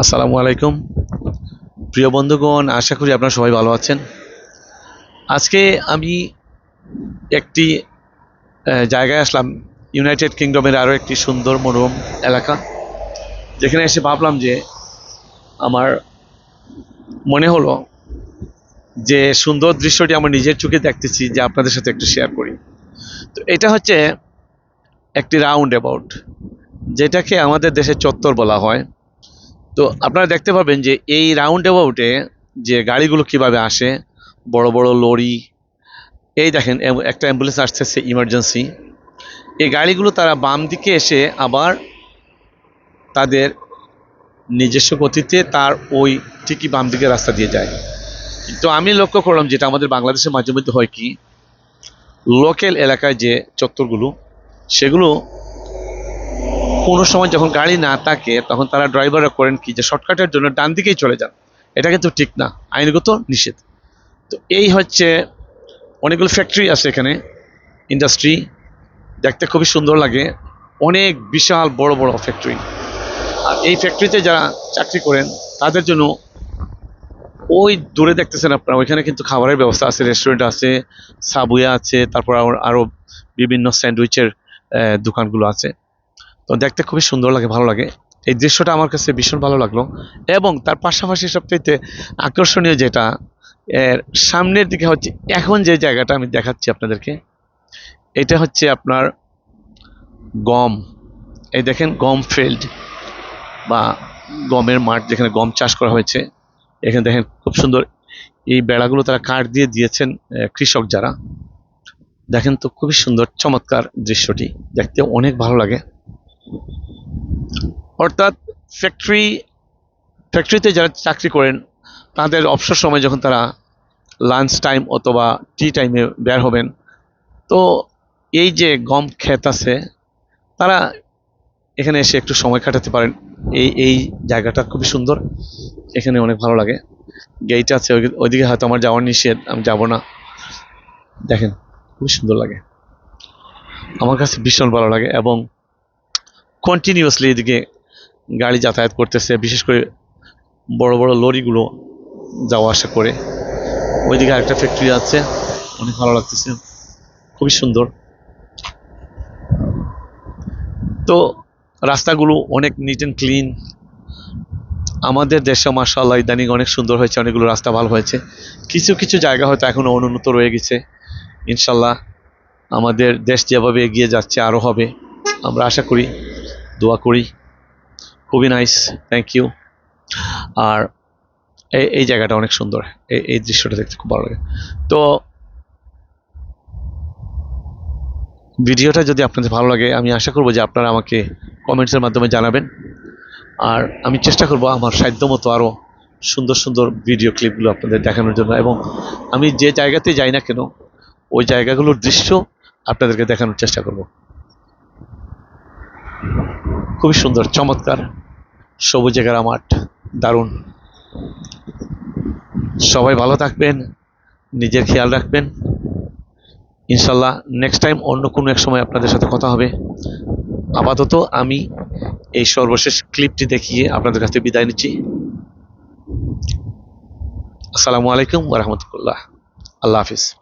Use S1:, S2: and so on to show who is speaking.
S1: আসসালামু আলাইকুম। প্রিয় বন্ধুগণ, আশা করি আপনারা সবাই ভালো আছেন। আজকে আমি একটি জায়গায় আসলাম ইউনাইটেড কিংডমের আরও একটি সুন্দর মনোরম এলাকা। যেখানে এসে ভাবলাম যে, আমার মনে হলো যে, সুন্দর দৃশ্যটি আমার নিজের চোখে দেখতেছি যে আপনাদের সাথে একটু শেয়ার করি। তো এটা হচ্ছে একটি রাউন্ড অ্যাবাউট যেটাকে আমাদের দেশে চত্বর বলা হয়। তো আপনারা দেখতে পাবেন যে এই রাউন্ড অ্যাবাউটে যে গাড়িগুলো কীভাবে আসে, বড় বড় লরি, এই দেখেন একটা অ্যাম্বুলেন্স আসতেছে ইমার্জেন্সি এই গাড়িগুলো তারা বাম দিকে এসে আবার তাদের নিজস্ব গতিতে তার ওই ঠিকই বাম দিকে রাস্তা দিয়ে যায়। কিন্তু আমি লক্ষ্য করলাম যেটা আমাদের বাংলাদেশের মাঝে মধ্যে হয় কি লোকাল এলাকায় যে চত্বরগুলো, সেগুলো কোনো সময় যখন গাড়ি না থাকে, তখন তারা ড্রাইভাররা করেন কি? যে শর্টকাটের জন্য ডান দিকেই চলে যান। এটা কিন্তু ঠিক না। আইনগত নিষেধ। তো এই হচ্ছে অনেকগুলো ফ্যাক্টরি আছে এখানে ইন্ডাস্ট্রি দেখতে খুবই সুন্দর লাগে। অনেক বিশাল বড় বড় ফ্যাক্টরি আর এই ফ্যাক্টরিতে যারা চাকরি করেন, তাদের জন্য ওই দূরে দেখতেছেন আপনারা, ওইখানে কিন্তু খাবারের ব্যবস্থা আছে রেস্টুরেন্ট আছে সাবুয়া আছে, তারপর আরো- আরও বিভিন্ন স্যান্ডউইচের দোকানগুলো আছে। তো দেখতে খুবই সুন্দর লাগে, ভালো লাগে। এই দৃশ্যটা আমার কাছে ভীষণ ভালো লাগল। এবং তার পাশাপাশি সবচেয়ে আকর্ষণীয় যেটা, এর সামনের দিকে হচ্ছে, এখন যে জায়গাটা আমি দেখাচ্ছি আপনাদেরকে, এটা হচ্ছে আপনার গম। এই দেখেন, গম ফিল্ড বা গমের মাঠ যেখানে গম চাষ করা হয়েছে। এখানে দেখেন, খুব সুন্দর এই বেড়াগুলো তারা কাঠ দিয়ে দিয়েছেন কৃষক যারা। দেখেন তো, খুবই সুন্দর, চমৎকার দৃশ্যটি। দেখতে অনেক ভালো লাগে। অর্থাৎ ফ্যাক্টরি ফ্যাক্টরিতে যারা চাকরি করেন, তাদের অবসর সময় যখন তারা লাঞ্চ টাইম অথবা টি টাইমে বের হবেন, তো এই যে গম ক্ষেত আছে, তারা এখানে এসে একটু সময় কাটাতে পারেন। এই এই জায়গাটা খুবই সুন্দর। এখানে অনেক ভালো লাগে। গেট আছে, ওই- ওইদিকে হয়তো আমার যাওয়ার নিষেধ, আমি যাব না। দেখেন, খুবই সুন্দর লাগে। আমার কাছে ভীষণ ভালো লাগে এবং কন্টিনিউয়াসলি এদিকে গাড়ি যাতায়াত করতেছে, বিশেষ করে বড় বড় লরিগুলো যাওয়া আসা করে। ওইদিকে আরেকটা ফ্যাক্টরি আছে, অনেক ভালো লাগতেছে, খুবই সুন্দর। তো রাস্তাগুলো অনেক নিট অ্যান্ড ক্লিন আমাদের দেশে মার্শাল্লাহ ইদানিং অনেক সুন্দর হয়েছে, অনেকগুলো রাস্তা ভালো হয়েছে। কিছু কিছু জায়গা হয়তো এখনও অনুন্নত রয়ে গেছে। ইনশাল্লাহ আমাদের দেশ যেভাবে এগিয়ে যাচ্ছে, আরও হবে। আমরা আশা করি দোয়া করি। খুবই নাইস থ্যাংক ইউ আর এই এই জায়গাটা অনেক সুন্দর। এই এই দৃশ্যটা দেখতে খুব ভালো লাগে। তো ভিডিওটা যদি আপনাদের ভালো লাগে, আমি আশা করব যে আপনারা আমাকে কমেন্টসের মাধ্যমে জানাবেন। আর আমি চেষ্টা করব আমার সাধ্য মতো আরও সুন্দর সুন্দর ভিডিও ক্লিপগুলো আপনাদের দেখানোর জন্য। এবং আমি যে জায়গাতে যাই না কেন, ওই জায়গাগুলোর দৃশ্য আপনাদেরকে দেখানোর চেষ্টা করব। খুবই সুন্দর, চমৎকার। সবুজ ঘেরা মাঠ, দারুণ। সবাই ভালো থাকবেন, নিজের খেয়াল রাখবেন। ইনশাল্লাহ নেক্সট টাইম অন্য কোনো এক সময় আপনাদের সাথে কথা হবে। আপাতত আমি এই সর্বশেষ ক্লিপটি দেখিয়ে আপনাদের কাছে বিদায় নিচ্ছি। আসসালামু আলাইকুম ওরহমতুল্লাহ আল্লাহ হাফিজ।